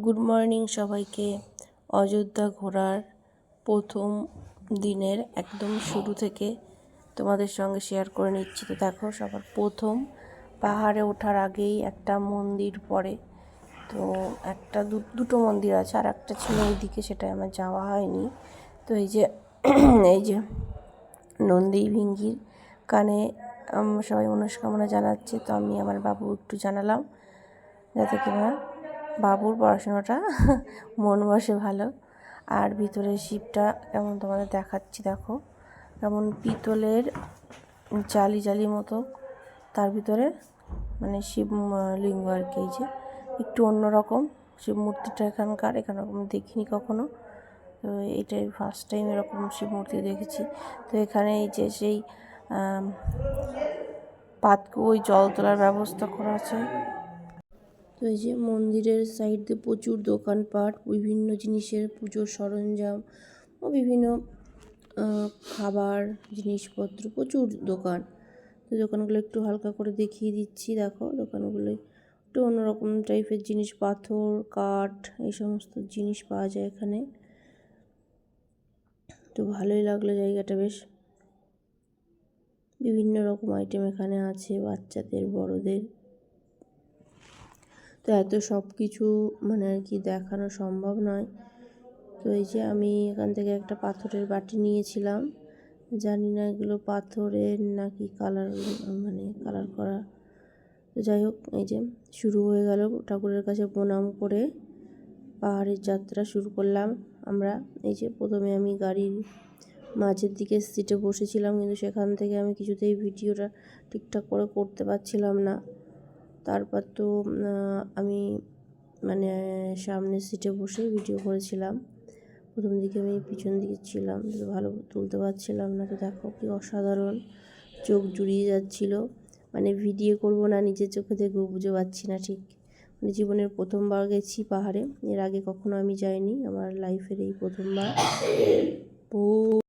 Good morning সবাইকে। অযোধ্যা ঘোরার প্রথম দিনের একদম শুরু থেকে তোমাদের সঙ্গে শেয়ার করে নিচ্ছি। তো দেখো, সবার প্রথম পাহাড়ে ওঠার আগেই একটা মন্দির পড়ে। তো একটা দুটো মন্দির আছে, আর একটা ছিল ওইদিকে সেটা আমার যাওয়া হয়নি। তো এই যে এই যে নন্দী ভিঙ্গির কানে সবাই মনস্কামনা জানাচ্ছে, তো আমি আমার বাবু একটু জানালাম, যাতে কিনা বাবুর পড়াশোনাটা মন বসে ভালো। আর ভিতরে শিবটা কেমন তোমাদের দেখাচ্ছি দেখো। কেমন পিতলের জালি জালি মতো তার ভিতরে মানে শিব লিঙ্গ আর কি যে। একটু অন্যরকম, শিব মূর্তিটা এখানকার এখানে এরকম দেখিনি কখনো। তো এটাই ফার্স্ট টাইম এরকম শিব মূর্তি দেখেছি। তো এখানে এই যে সেই পাতকু, ওই জল তোলার ব্যবস্থা করা আছে। তো এই যে মন্দিরের সাইড প্রচুর দোকানপাট, বিভিন্ন জিনিসের পুজোর সরঞ্জাম ও বিভিন্ন খাবার, জিনিসপত্র, প্রচুর দোকান। তো দোকানগুলো একটু হালকা করে দেখিয়ে দিচ্ছি, দেখো। দোকানগুলো একটু অন্যরকম টাইপের জিনিস, পাথর, কাঠ, এই সমস্ত জিনিস পাওয়া যায় এখানে। তো ভালোই লাগল জায়গাটা বেশ। বিভিন্ন রকম আইটেম এখানে আছে, বাচ্চাদের, বড়দের। তো এত সব কিছু মানে আর কি দেখানো সম্ভব নয়। তো এই যে আমি এখান থেকে একটা পাথরের বাটি নিয়েছিলাম। জানি না এগুলো পাথরের নাকি কালার মানে কালার করা। তো যাই হোক, এই যে শুরু হয়ে গেল ঠাকুরের কাছে প্রণাম করে। পাহাড়ের যাত্রা শুরু করলাম আমরা। এই যে প্রথমে আমি গাড়ির মাঝের দিকে সিটে বসেছিলাম, কিন্তু সেখান থেকে আমি কিছুতেই ভিডিওটা ঠিকঠাক করে করতে পারছিলাম না। তারপর তো আমি মানে সামনের সিটে বসেই ভিডিও করেছিলাম। প্রথম দিকে আমি পিছন দিকে ছিলাম তো ভালো তুলতে পারছিলাম না। তো দেখো কি অসাধারণ চোখ জুড়িয়ে যাচ্ছিল। মানে ভিডিও করব না নিজের চোখে দেখব বুঝে পাচ্ছি না ঠিক। মানে জীবনের প্রথমবার গেছি পাহাড়ে এর আগে কখনো আমি যাইনি আমার লাইফের এই প্রথমবার। বহু